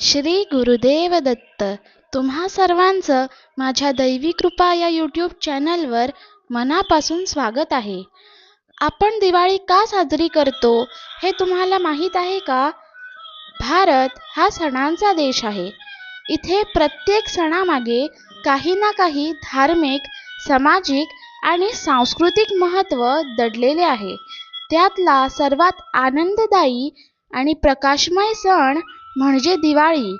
श्री गुरुदेव दत्त तुम्हा सर्वांचं माझ्या दैवी कृपा या यूट्यूब चॅनलवर मनापासून स्वागत आहे. आपण दिवाळी का साजरी करतो हे तुम्हाला माहीत आहे का? भारत हा सणांचा देश आहे. इथे प्रत्येक सणामागे काही ना काही धार्मिक सामाजिक आणि सांस्कृतिक महत्त्व दडलेले आहे. त्यातला सर्वात आनंददायी आणि प्रकाशमय सण म्हणजे दिवाळी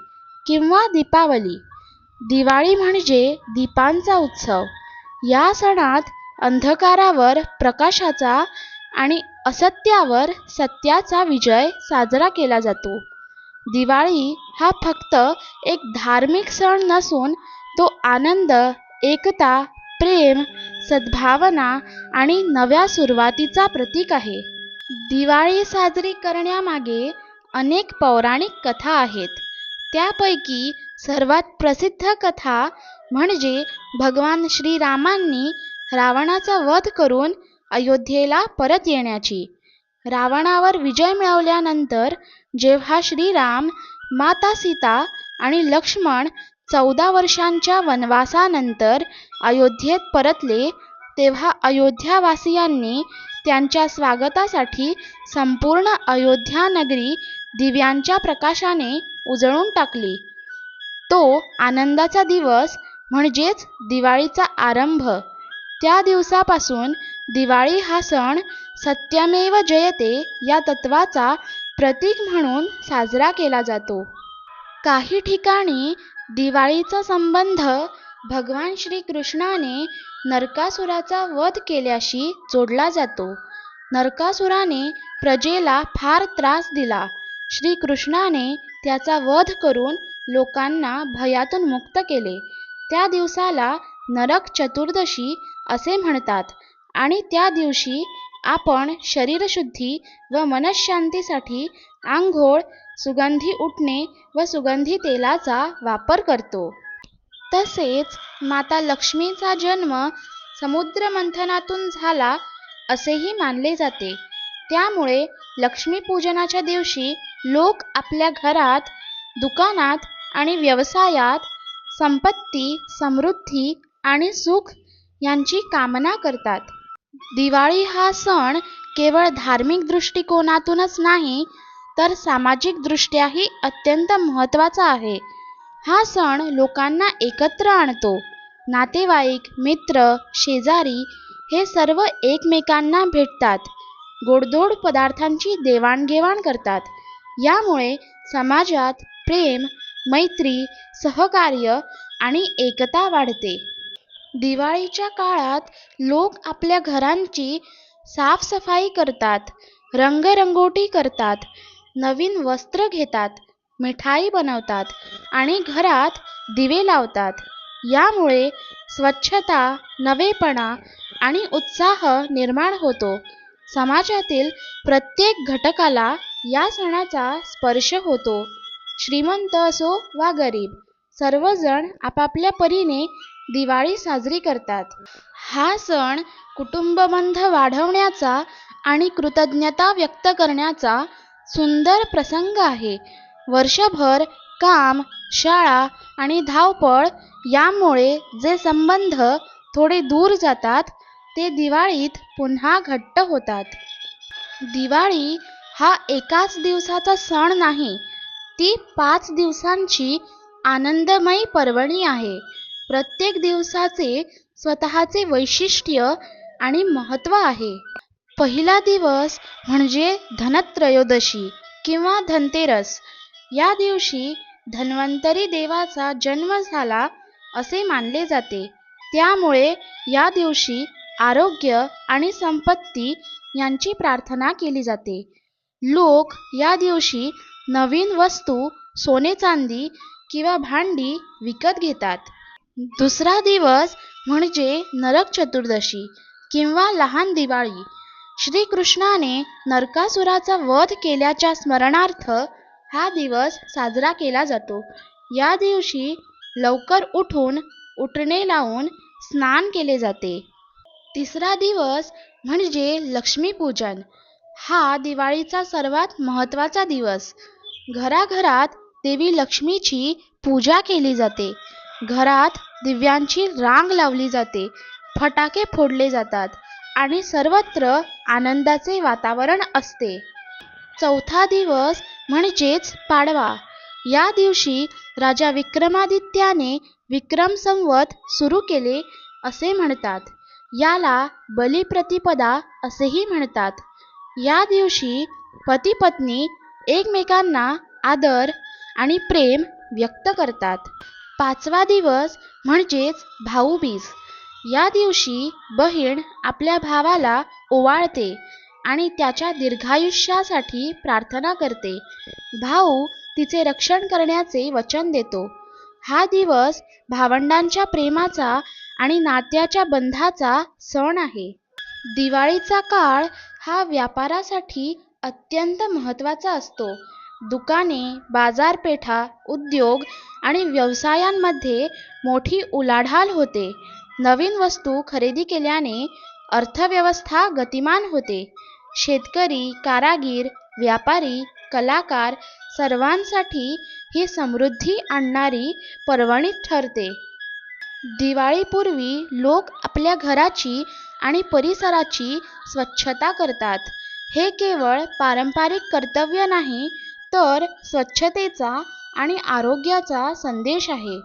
किंवा दीपावली. दिवाळी म्हणजे दीपांचा उत्सव. या सणात अंधकारावर प्रकाशाचा आणि असत्यावर सत्याचा विजय साजरा केला जातो. दिवाळी हा फक्त एक धार्मिक सण नसून तो आनंद एकता प्रेम सद्भावना आणि नव्या सुरुवातीचा प्रतीक आहे. दिवाळी साजरी करण्यामागे अनेक पौराणिक कथा आहेत. त्यापैकी सर्वात प्रसिद्ध कथा म्हणजे भगवान श्रीरामांनी रावणाचा वध करून अयोध्येला परत येण्याची. रावणावर विजय मिळवल्यानंतर जेव्हा श्रीराम माता सीता आणि लक्ष्मण चौदा वर्षांच्या वनवासानंतर अयोध्येत परतले तेव्हा अयोध्यावासियांनी त्यांच्या स्वागतासाठी संपूर्ण अयोध्या नगरी दिव्यांच्या प्रकाशाने उजळून टाकली. तो आनंदाचा दिवस म्हणजेच दिवाळीचा आरंभ. त्या दिवसापासून दिवाळी हा सण सत्यमेव जयते या तत्वाचा प्रतीक म्हणून साजरा केला जातो. काही ठिकाणी दिवाळीचा संबंध भगवान श्रीकृष्णाने नरकासुराचा वध केल्याशी जोडला जातो. नरकासुराने प्रजेला फार त्रास दिला. श्रीकृष्णाने त्याचा वध करून लोकांना भयातून मुक्त केले. त्या दिवसाला नरक चतुर्दशी असे म्हणतात आणि त्या दिवशी आपण शरीरशुद्धी व मनशांतीसाठी आंघोळ सुगंधी उठणे व सुगंधी तेलाचा वापर करतो. तसेच माता लक्ष्मीचा जन्म समुद्रमंथनातून झाला असेही मानले जाते. त्यामुळे लक्ष्मीपूजनाच्या दिवशी लोक आपल्या घरात दुकानात आणि व्यवसायात संपत्ती समृद्धी आणि सुख यांची कामना करतात. दिवाळी हा सण केवळ धार्मिक दृष्टिकोनातूनच नाही तर सामाजिकदृष्ट्याही अत्यंत महत्त्वाचा आहे. हा सण लोकांना एकत्र आणतो. नातेवाईक मित्र शेजारी हे सर्व एकमेकांना भेटतात. गोडधोड पदार्थांची देवाणघेवाण करतात. यामुळे समाजात प्रेम मैत्री सहकार्य आणि एकता वाढते. दिवाळीच्या काळात लोक आपल्या घरांची साफसफाई करतात रंगरंगोटी करतात नवीन वस्त्र घेतात मिठाई बनवतात आणि घरात दिवे लावतात. यामुळे स्वच्छता नवेपणा आणि उत्साह निर्माण होतो. समाजातील प्रत्येक घटकाला या सणाचा स्पर्श होतो. श्रीमंत असो वा गरीब सर्वजण आपापल्या परीने दिवाळी साजरी करतात. हा सण कुटुंबबंध वाढवण्याचा आणि कृतज्ञता व्यक्त करण्याचा सुंदर प्रसंग आहे. वर्षभर काम शाळा आणि धावपळ यामुळे जे संबंध थोडे दूर जातात ते दिवाळीत पुन्हा घट्ट होतात. दिवाळी हा एकाच दिवसाचा सण नाही ती पाच दिवसांची आनंदमयी पर्वणी आहे. प्रत्येक दिवसाचे स्वतःचे वैशिष्ट्य आणि महत्त्व आहे. पहिला दिवस म्हणजे धनत्रयोदशी किंवा धनतेरस. या दिवशी धन्वंतरी देवाचा जन्म झाला असे मानले जाते. त्यामुळे या दिवशी आरोग्य आणि संपत्ती यांची प्रार्थना केली जाते. लोक या दिवशी नवीन वस्तू सोने चांदी किंवा भांडी विकत घेतात. दुसरा दिवस म्हणजे नरक चतुर्दशी किंवा लहान दिवाळी. श्रीकृष्णाने नरकासुराचा वध केल्याच्या स्मरणार्थ हा दिवस साजरा केला जातो. या दिवशी लवकर उठून उठणे लावून स्नान केले जाते. तिसरा दिवस म्हणजे लक्ष्मीपूजन. हा दिवाळीचा सर्वात महत्त्वाचा दिवस. घराघरात देवी लक्ष्मीची पूजा केली जाते. घरात दिव्यांची रांग लावली जाते. फटाके फोडले जातात आणि सर्वत्र आनंदाचे वातावरण असते. चौथा दिवस म्हणजेच पाडवा. या दिवशी राजा विक्रमादित्याने विक्रम संवत सुरू केले असे म्हणतात. याला बलिप्रतिपदा असेही म्हणतात. या दिवशी पती पत्नी एकमेकांना आदर आणि प्रेम व्यक्त करतात. पाचवा दिवस म्हणजेच भाऊबीज. या दिवशी बहीण आपल्या भावाला ओवाळते आणि त्याच्या दीर्घायुष्यासाठी प्रार्थना करते. भाऊ तिचे रक्षण करण्याचे वचन देतो. हा दिवस भावंडांच्या प्रेमाचा आणि नात्याच्या बंधाचा सण आहे. दिवाळीचा काळ हा व्यापारासाठी अत्यंत महत्त्वाचा असतो. दुकाने बाजारपेठा उद्योग आणि व्यवसायांमध्ये मोठी उलाढाल होते. नवीन वस्तू खरेदी केल्याने अर्थव्यवस्था गतिमान होते. शेतकरी कारागीर व्यापारी कलाकार सर्वांसाठी ही समृद्धी आणणारी पर्वणी ठरते. दिवाळीपूर्वी लोक आपल्या घराची आणि परिसराची स्वच्छता करतात. हे केवळ पारंपरिक कर्तव्य नाही तर स्वच्छतेचा आणि आरोग्याचा संदेश आहे.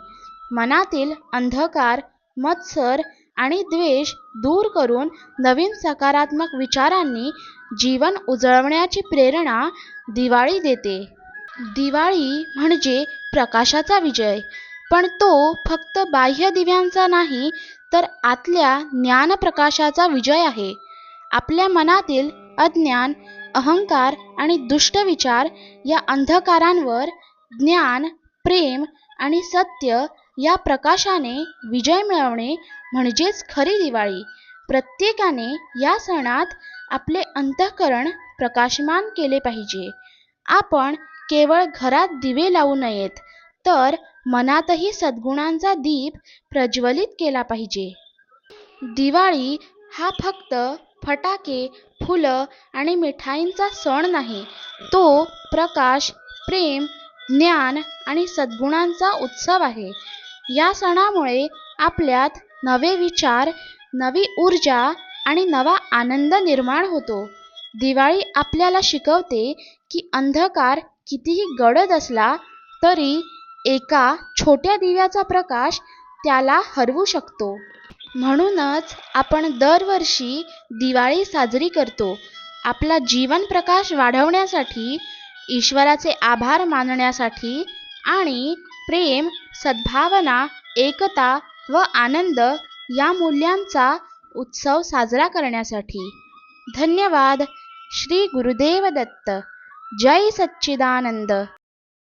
मनातील अंधकार मत्सर आणि द्वेष दूर करून नवीन सकारात्मक विचारांनी जीवन उजळवण्याची प्रेरणा दिवाळी देते. दिवाळी म्हणजे प्रकाशाचा विजय. पण तो फक्त बाह्य दिव्यांचा नाही तर आतल्या ज्ञानप्रकाशाचा विजय आहे. आपल्या मनातील अज्ञान अहंकार आणि दुष्ट विचार या अंधकारांवर ज्ञान प्रेम आणि सत्य या प्रकाशाने विजय मिळवणे म्हणजेच खरी दिवाळी. प्रत्येकाने या सणात आपले अंतःकरण प्रकाशमान केले पाहिजे. आपण केवळ घरात दिवे लावू नयेत तर मनातही सद्गुणांचा दीप प्रज्वलित केला पाहिजे. दिवाळी हा फक्त फटाके फुलं आणि मिठाईंचा सण नाही तो प्रकाश प्रेम ज्ञान आणि सद्गुणांचा उत्सव आहे. या सणामुळे आपल्यात नवे विचार नवी ऊर्जा आणि नवा आनंद निर्माण होतो. दिवाळी आपल्याला शिकवते की अंधकार कितीही गडद असला तरी एका छोट्या दिव्याचा प्रकाश त्याला हरवू शकतो. म्हणूनच आपण दरवर्षी दिवाळी साजरी करतो. आपला जीवन प्रकाश वाढवण्यासाठी ईश्वराचे आभार मानण्यासाठी आणि प्रेम सद्भावना एकता व आनंद या मूल्यांचा उत्सव साजरा करण्यासाठी. धन्यवाद. श्री गुरुदेव दत्त. जय सच्चिदानंद.